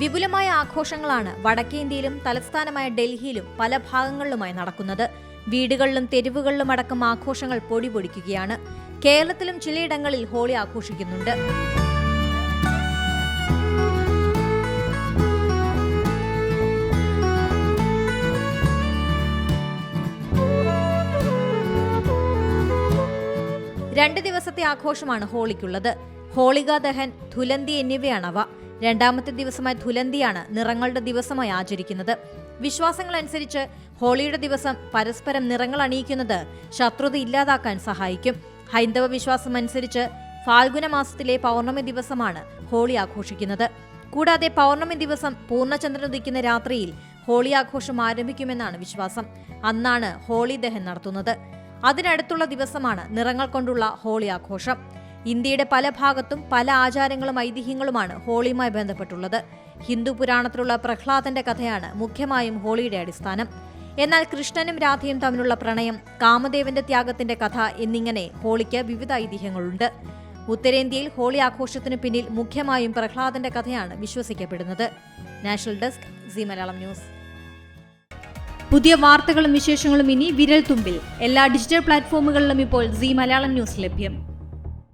വിപുലമായ ആഘോഷങ്ങളാണ് വടക്കേന്ത്യയിലും തലസ്ഥാനമായ ഡൽഹിയിലും പല ഭാഗങ്ങളിലുമായി നടക്കുന്നത്. വീടുകളിലും തെരുവുകളിലും അടക്കം ആഘോഷങ്ങൾ പൊടിപൊടിക്കുകയാണ്. കേരളത്തിലും ചിലയിടങ്ങളിൽ ഹോളി ആഘോഷിക്കുന്നുണ്ട്. രണ്ട് ദിവസത്തെ ആഘോഷമാണ് ഹോളിക്കുള്ളത്. ഹോളിക ദഹൻ ധുലന്തി എന്നിവയാണവ രണ്ടാമത്തെ ദിവസമായ ധുലന്തിയാണ് നിറങ്ങളുടെ ദിവസമായി ആചരിക്കുന്നത്. വിശ്വാസങ്ങളനുസരിച്ച് ഹോളിയുടെ ദിവസം പരസ്പരം നിറങ്ങൾ അണിയിക്കുന്നത് ശത്രുത ഇല്ലാതാക്കാൻ സഹായിക്കും. ഹൈന്ദവ വിശ്വാസം അനുസരിച്ച് ഫാൽഗുന മാസത്തിലെ പൗർണമി ദിവസമാണ് ഹോളി ആഘോഷിക്കുന്നത്. കൂടാതെ പൗർണമി ദിവസം പൂർണചന്ദ്രൻ ഉദിക്കുന്ന രാത്രിയിൽ ഹോളി ആഘോഷം ആരംഭിക്കുമെന്നാണ് വിശ്വാസം. അന്നാണ് ഹോളി ദഹൻ നടത്തുന്നത്. അതിനടുത്തുള്ള ദിവസമാണ് നിറങ്ങൾ കൊണ്ടുള്ള ഹോളി ആഘോഷം. ഇന്ത്യയുടെ പല ഭാഗത്തും പല ആചാരങ്ങളും ഐതിഹ്യങ്ങളുമാണ് ഹോളിയുമായി ബന്ധപ്പെട്ടുള്ളത്. ഹിന്ദു പുരാണത്തിലുള്ള പ്രഹ്ലാദന്റെ കഥയാണ് മുഖ്യമായും ഹോളിയുടെ അടിസ്ഥാനം. എന്നാൽ കൃഷ്ണനും രാധയും തമ്മിലുള്ള പ്രണയം കാമദേവന്റെ ത്യാഗത്തിന്റെ കഥ എന്നിങ്ങനെ ഹോളിക്ക് വിവിധ ഐതിഹ്യങ്ങളുണ്ട്. ഉത്തരേന്ത്യയിൽ ഹോളി ആഘോഷത്തിന് പിന്നിൽ മുഖ്യമായും പ്രഹ്ലാദന്റെ കഥയാണ് വിശ്വസിക്കപ്പെടുന്നത്. National desk C Malayalam news. പുതിയ വാർത്തകളും വിശേഷങ്ങളും ഇനി വിരൽ തുമ്പിൽ എല്ലാ ഡിജിറ്റൽ പ്ലാറ്റ്ഫോമുകളിലും ഇപ്പോൾ സി മലയാളം ന്യൂസ് ലഭ്യം.